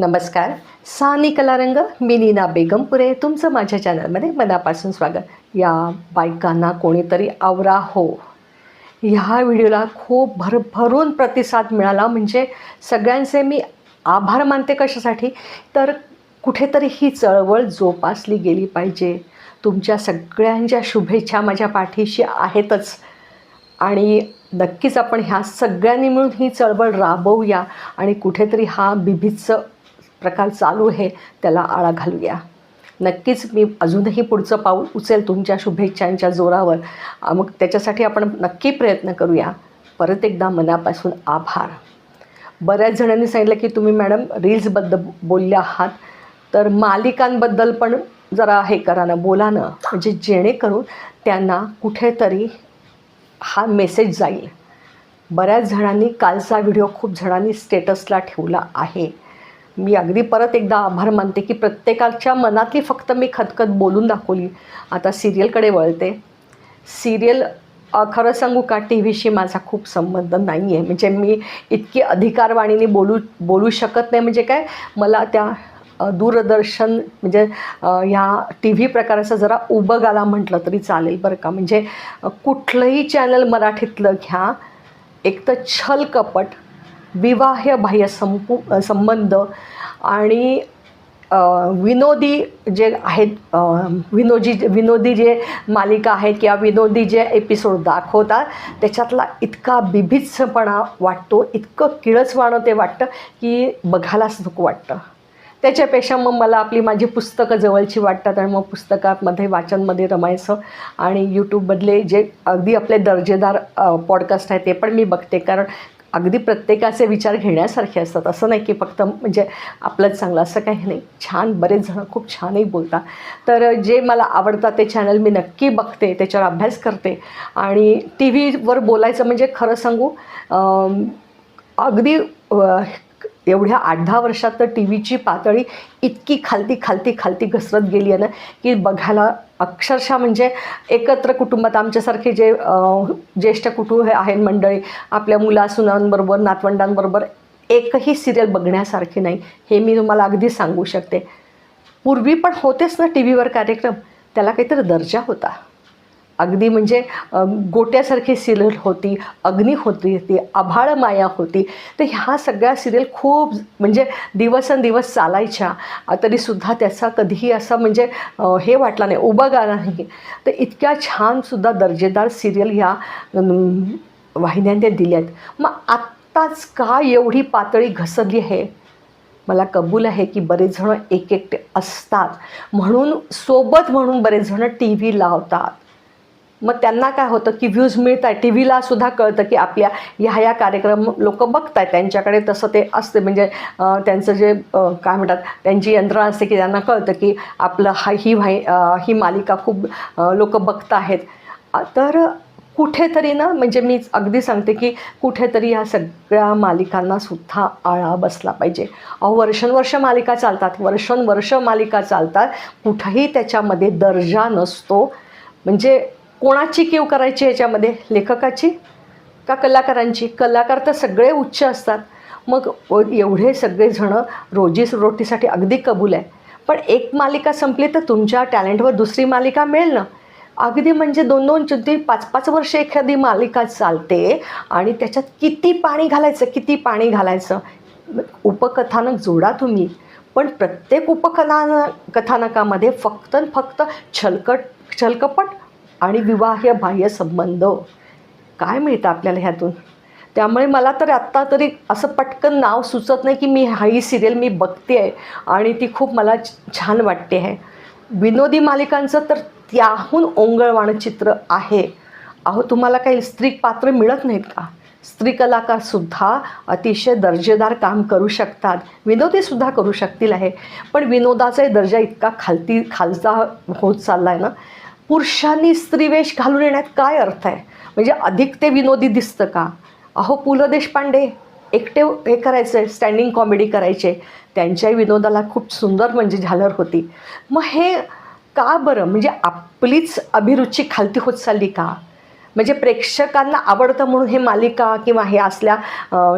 नमस्कार. सानी कलारंग मी नीना बेगमपुरे. तुमचं माझ्या चॅनलमध्ये मनापासून स्वागत. या बायकांना कोणीतरी आवरा हो. ह्या व्हिडिओला खूप भरभरून प्रतिसाद मिळाला. म्हणजे सगळ्यांचे मी आभार मानते कशासाठी? तर कुठेतरी ही चळवळ जोपासली गेली पाहिजे. तुमच्या सगळ्यांच्या शुभेच्छा माझ्या पाठीशी आहेतच. आणि नक्कीच आपण ह्या सगळ्यांनी मिळून ही चळवळ राबवूया. आणि कुठेतरी हा बिभीचं प्रकार चालू आहे त्याला आळा घालूया. नक्कीच मी अजूनही पुढचं पाऊल उचेल तुमच्या शुभेच्छांच्या जोरावर. मग त्याच्यासाठी आपण नक्की प्रयत्न करूया. परत एकदा मनापासून आभार. बऱ्याच जणांनी सांगितलं की तुम्ही मॅडम रील्सबद्दल बोलल्या आहात. तर मालिकांबद्दल पण जरा हे करा ना बोला ना. म्हणजे जेणेकरून त्यांना कुठेतरी हा मेसेज जाईल. बऱ्याच जणांनी कालचा व्हिडिओ खूप जणांनी स्टेटसला ठेवला आहे. मी अगदी परत एकदा आभार मानते की प्रत्येकाच्या मनातली फक्त मी खतखत बोलून दाखवली. आता सिरियलकडे वळते. सिरियल खरं सांगू का टी व्हीशी माझा खूप संबंध नाही आहे म्हणजे मी इतकी अधिकारवाणीने बोलू बोलू शकत नाही. म्हणजे काय मला त्या दूरदर्शन म्हणजे ह्या टी व्ही प्रकाराचा जरा उबगाला म्हटलं तरी चालेल बरं का. म्हणजे कुठलंही चॅनल मराठीतलं घ्या. एक तर छल कपट विवाह बाह्य संपू संबंध आणि विनोदी जे आहेत अ, विनोदी विनोदी जे मालिका आहेत किंवा विनोदी जे एपिसोड दाखवतात त्याच्यातला इतका बिभित्सपणा वाटतो इतकं किळसवाणं ते वाटतं की बघायलाच नको वाटतं. त्याच्यापेक्षा मग मला आपली माझी पुस्तकं जवळची वाटतात आणि मग पुस्तकामध्ये वाचनमध्ये रमायचं आणि यूट्यूबमधले जे अगदी आपले दर्जेदार पॉडकास्ट आहेत ते पण मी बघते. कारण अगदी प्रत्येकाचे विचार घेण्यासारखे असतात. असं नाही की फक्त म्हणजे आपलंच चांगलं असं काही नाही. छान बरेच जण खूप छानही बोलतात. तर जे मला आवडतात ते चॅनल मी नक्की बघते त्याच्यावर अभ्यास करते. आणि टी व्हीवर बोलायचं म्हणजे खरं सांगू अगदी एवढ्या आठ दहा वर्षात तर टी व्हीची पातळी इतकी खालती खालती खालती घसरत गेली आहे ना की बघायला अक्षरशः म्हणजे एकत्र कुटुंबात आमच्यासारखे जे ज्येष्ठ कुटुंब आहेत मंडळी आपल्या मुलासुनांबरोबर नातवंडांबरोबर एकही सिरियल बघण्यासारखी नाही. हे मी तुम्हाला अगदी सांगू शकते. पूर्वी पण होतेच ना टी व्हीवर कार्यक्रम? त्याला काहीतरी दर्जा होता. अगदी म्हणजे गोट्यासारखी सिरियल होती अग्नी होती ती आभाळ माया होती. तर ह्या सगळ्या सिरियल खूप म्हणजे दिवसेंदिवस चालायच्या. तरीसुद्धा त्याचा कधीही असा म्हणजे हे वाटला नाही उभं नाही. तर इतक्या छानसुद्धा दर्जेदार सिरियल ह्या वाहिन्यांनी वाहिन्यांनी दिल्यात. मग आत्ताच का एवढी पातळी घसरली आहे? मला कबूल आहे की बरेच जण एक एकटे असतात. म्हणून सोबत म्हणून बरेच जण टी व्ही लावतात. मग त्यांना काय होतं की व्ह्यूज मिळत आहे टी व्हीला सुद्धा कळतं की आपल्या ह्या ह्या कार्यक्रम लोक बघत आहेत त्यांच्याकडे तसं ते असते. म्हणजे त्यांचं जे काय म्हणतात त्यांची यंत्रणा असते की त्यांना कळतं की आपलं हा ही व्हाई ही मालिका खूप लोक बघत आहेत तर कुठेतरी ना म्हणजे मी अगदी सांगते की कुठेतरी ह्या सगळ्या मालिकांना सुद्धा आळा बसला पाहिजे. अहो वर्षानुवर्ष मालिका चालतात. वर्षानुवर्ष मालिका चालतात. कुठंही त्याच्यामध्ये दर्जा नसतो. म्हणजे कोणाची कीव करायची याच्यामध्ये? लेखकाची? का कलाकारांची? कलाकार तर सगळे उच्च असतात. मग एवढे सगळेजणं रोजी रोटीसाठी अगदी कबूल आहे. पण एक मालिका संपली तर तुमच्या टॅलेंटवर दुसरी मालिका मिळेल ना? अगदी म्हणजे दोन दोन ते पाच पाच वर्ष एखादी मालिका चालते आणि त्याच्यात किती पाणी घालायचं किती पाणी घालायचं? उपकथानक जोडा तुम्ही. पण प्रत्येक उपकथान कथानकामध्ये फक्त फक्त छलकट छलकपट आणि विवाह बाह्य संबंध. काय मिळतं आपल्याला ह्यातून? त्यामुळे मला तर आत्ता तरी असं पटकन नाव सुचत नाही की मी हा ही सिरियल मी बघते आहे आणि ती खूप मला छान वाटते आहे. विनोदी मालिकांचं तर त्याहून ओंगळवाणं चित्र आहे. अहो तुम्हाला काही स्त्री पात्र मिळत नाहीत का? स्त्री कलाकारसुद्धा अतिशय दर्जेदार काम करू शकतात. विनोदीसुद्धा करू शकतील आहे. पण विनोदाचा दर्जा इतका खालती खालचा होत चालला आहे ना. पुरुषांनी स्त्रीवेश घालून येण्यात काय अर्थ आहे? म्हणजे अधिक ते विनोदी दिसतं का? अहो पु ल देशपांडे एकटे हे करायचे स्टँडिंग कॉमेडी करायचे. त्यांच्याही विनोदाला खूप सुंदर म्हणजे झालर होती. मग हे का बरं? म्हणजे आपलीच अभिरुची खालती होत चालली का? म्हणजे प्रेक्षकांना आवडतं म्हणून हे मालिका किंवा हे असल्या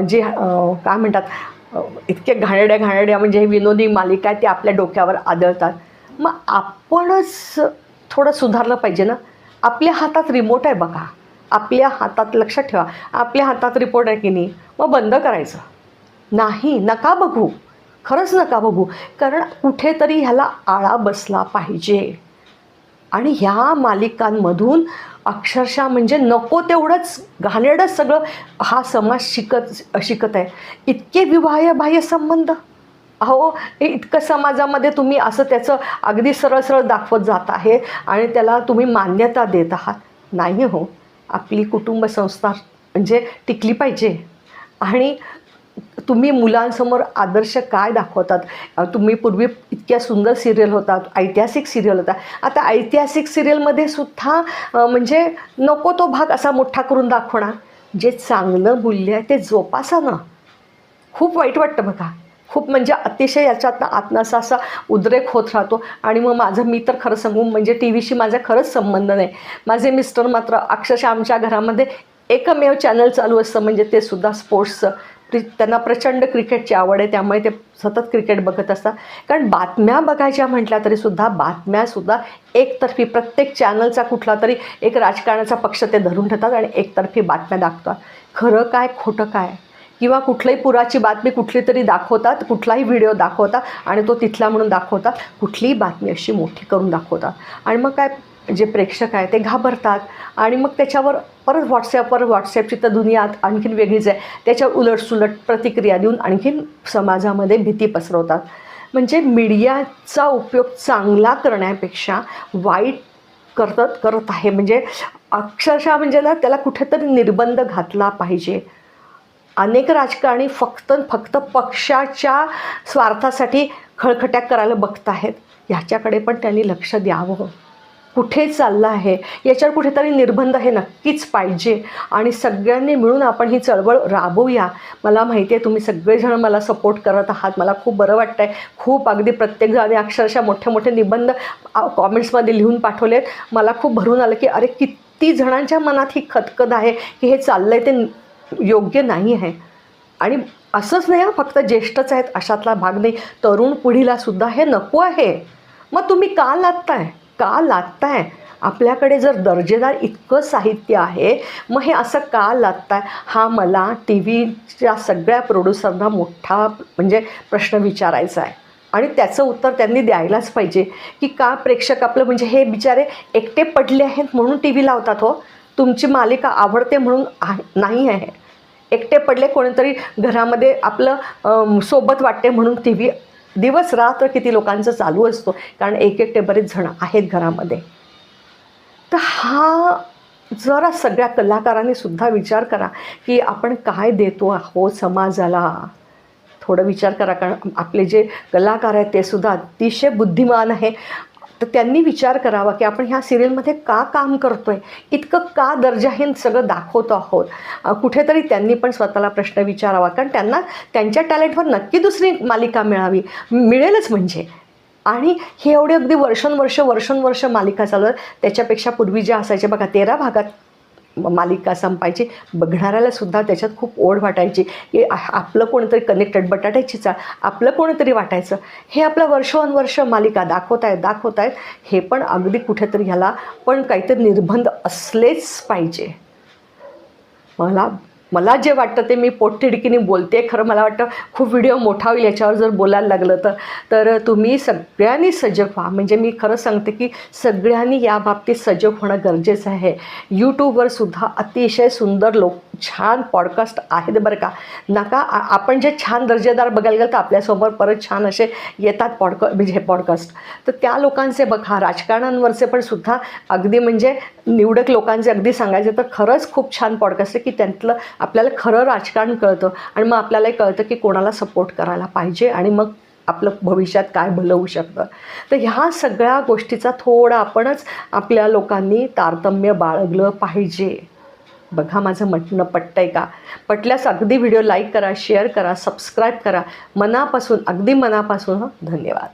जे काय म्हणतात इतके घाणेड्या घाणेड्या म्हणजे हे विनोदी मालिका आहे ते आपल्या डोक्यावर आदळतात. मग आपणच थोडं सुधारलं पाहिजे ना. आपल्या हातात रिमोट आहे बघा. आपल्या हातात लक्षात ठेवा. आपल्या हातात रिपोर्ट आहे की नाही मग बंद करायचं. नाही नका बघू. खरंच नका बघू. कारण कुठेतरी ह्याला आळा बसला पाहिजे. आणि ह्या मालिकांमधून अक्षरशः म्हणजे नको तेवढंच घाणेरडं सगळं हा समाज शिकत शिकत आहे. इतके विवाहबाह्य संबंध. अहो हे इतकं समाजामध्ये तुम्ही असं त्याचं अगदी सरळ सरळ दाखवत जात आहे आणि त्याला तुम्ही मान्यता देत आहात. नाही हो. आपली कुटुंब संस्था म्हणजे टिकली पाहिजे. आणि तुम्ही मुलांसमोर आदर्श काय दाखवतात? तुम्ही पूर्वी इतक्या सुंदर सिरियल होतात ऐतिहासिक सिरियल होता. आता ऐतिहासिक सिरियलमध्ये सुद्धा म्हणजे नको तो भाग असा मोठा करून दाखवणार. जे चांगलं मूल्य आहे ते जोपासा ना. खूप वाईट वाटतं बघा. खूप म्हणजे अतिशय याच्यातनं आतनं असा असा उद्रेक होत राहतो. आणि मग माझं मी तर खरं सांगू म्हणजे टी व्हीशी माझा खरंच संबंध नाही. माझे मिस्टर मात्र अक्षरशः आमच्या घरामध्ये एकमेव चॅनल चालू असतं म्हणजे ते सुद्धा स्पोर्ट्सचं त्यांना प्रचंड क्रिकेटची आवड आहे त्यामुळे ते सतत क्रिकेट बघत असतात. कारण बातम्या बघायच्या म्हटल्या तरीसुद्धा बातम्यासुद्धा एकतर्फी प्रत्येक चॅनलचा कुठला तरी एक राजकारणाचा पक्ष ते धरून ठेवतात आणि एकतर्फी बातम्या दाखवतात. खरं काय खोटं काय? किंवा कुठल्याही पुराची बातमी कुठली तरी दाखवतात कुठलाही व्हिडिओ दाखवतात आणि तो तिथला म्हणून दाखवतात कुठलीही बातमी अशी मोठी करून दाखवतात. आणि मग काय जे प्रेक्षक आहे ते घाबरतात आणि मग त्याच्यावर परत व्हॉट्सॲपवर व्हॉट्सॲपची तर दुनिया आणखीन वेगळीच आहे. त्याच्यावर उलटसुलट प्रतिक्रिया देऊन आणखीन समाजामध्ये भीती पसरवतात. म्हणजे मीडियाचा उपयोग चांगला करण्यापेक्षा वाईट करत करत आहे. म्हणजे अक्षरशः म्हणजे ना त्याला कुठेतरी निर्बंध घातला पाहिजे. अनेक राजकारणी फक्त फक्त पक्षाच्या स्वार्थासाठी खळखट्या करायला बघत आहेत ह्याच्याकडे पण त्यांनी लक्ष द्यावं हो. कुठे चाललं आहे? याच्यावर कुठेतरी निर्बंध हे नक्कीच पाहिजे. आणि सगळ्यांनी मिळून आपण ही चळवळ राबवूया. मला माहिती आहे तुम्ही सगळेजण मला सपोर्ट करत आहात. मला खूप बरं वाटतं आहे खूप अगदी प्रत्येकजणाने अक्षरशः मोठे मोठे निबंध कॉमेंट्समध्ये लिहून पाठवलेत. मला खूप भरून आलं की अरे किती जणांच्या मनात ही खतखत आहे की हे चाललं आहे ते योग्य नाही आहे. आणि असंच नाही हा फक्त ज्येष्ठच आहेत अशातला भाग नाही. तरुण पिढीला सुद्धा हे नको आहे. मग तुम्ही का लादताय? का लागताय आपल्याकडे जर दर्जेदार इतकं साहित्य आहे मग हे असं का लागताय हा मला टी व्हीच्या सगळ्या प्रोड्युसरना मोठा म्हणजे प्रश्न विचारायचा आहे. आणि त्याचं उत्तर त्यांनी द्यायलाच पाहिजे की का प्रेक्षक आपलं म्हणजे हे बिचारे एकटे पडले आहेत म्हणून टी व्ही लावतात हो. तुमची मालिका आवडते म्हणून आहे नाही आहे. एकटे पडले कोणीतरी घरामध्ये आपलं सोबत वाटते म्हणून टी व्ही दिवस रात्र किती लोकांचं चालू असतो. कारण एक एकटे बरेच जण आहेत घरामध्ये. तर हा जरा सगळ्या कलाकारांनी सुद्धा विचार करा की आपण काय देतो आहोत समाजाला. थोडं विचार करा कारण आपले जे कलाकार आहेत ते सुद्धा अतिशय बुद्धिमान आहे. तर त्यांनी विचार करावा की आपण ह्या सिरियलमध्ये का काम करतो आहे इतकं का दर्जाहीन सगळं दाखवतो आहोत? कुठेतरी त्यांनी पण स्वतःला प्रश्न विचारावा. कारण त्यांना त्यांच्या टॅलेंटवर नक्की दुसरी मालिका मिळावी. मिळेलच म्हणजे. आणि हे एवढे अगदी वर्षानुवर्ष वर्षानुवर्ष मालिका चालत त्याच्यापेक्षा पूर्वी ज्या असायच्या बघा तेरा भागात मालिका संपायची. बघणाऱ्याला सुद्धा त्याच्यात खूप ओढ वाटायची. की आपलं कोणीतरी कनेक्टेड बटाट्याची चाळ आपलं कोणीतरी वाटायचं. हे आपलं वर्षानुवर्ष मालिका दाखवत आहेत दाखवत आहेत. हे पण अगदी कुठेतरी ह्याला पण काहीतरी निर्बंध असलेच पाहिजे. मला मला जे वाटतं ते मी पोटतिडकीने बोलते. खरं मला वाटतं खूप व्हिडिओ मोठा होईल याच्यावर जर बोलायला लागलं तर. तर तुम्ही सगळ्यांनी सजग व्हा. म्हणजे मी खरं सांगते की सगळ्यांनी या बाबतीत सजग होणं गरजेचं आहे. यूट्यूबवर सुद्धा अतिशय सुंदर लोक छान पॉडकास्ट आहेत बरं का. नका आपण जे छान दर्जेदार बघायला गेलं तर आपल्यासमोर परत छान असे येतात पॉडका म्हणजे हे पॉडकास्ट तर त्या लोकांचे बघा. राजकारणांवरचे पण सुद्धा अगदी म्हणजे निवडक लोकांचे अगदी सांगायचं तर खरंच खूप छान पॉडकास्ट आहे की त्यातलं आपल्याला खरं राजकारण कळतं आणि मग आपल्यालाही कळतं की कोणाला सपोर्ट करायला पाहिजे आणि मग आपलं भविष्यात काय भलं होऊ शकतं. तर ह्या सगळ्या गोष्टीचा थोडा आपणच आपल्या लोकांनी तारतम्य बाळगलं पाहिजे. बघा माझं म्हटणं आहे का? पटल्यास अगदी व्हिडिओ लाईक करा शेअर करा सबस्क्राईब करा. मनापासून अगदी मनापासून धन्यवाद.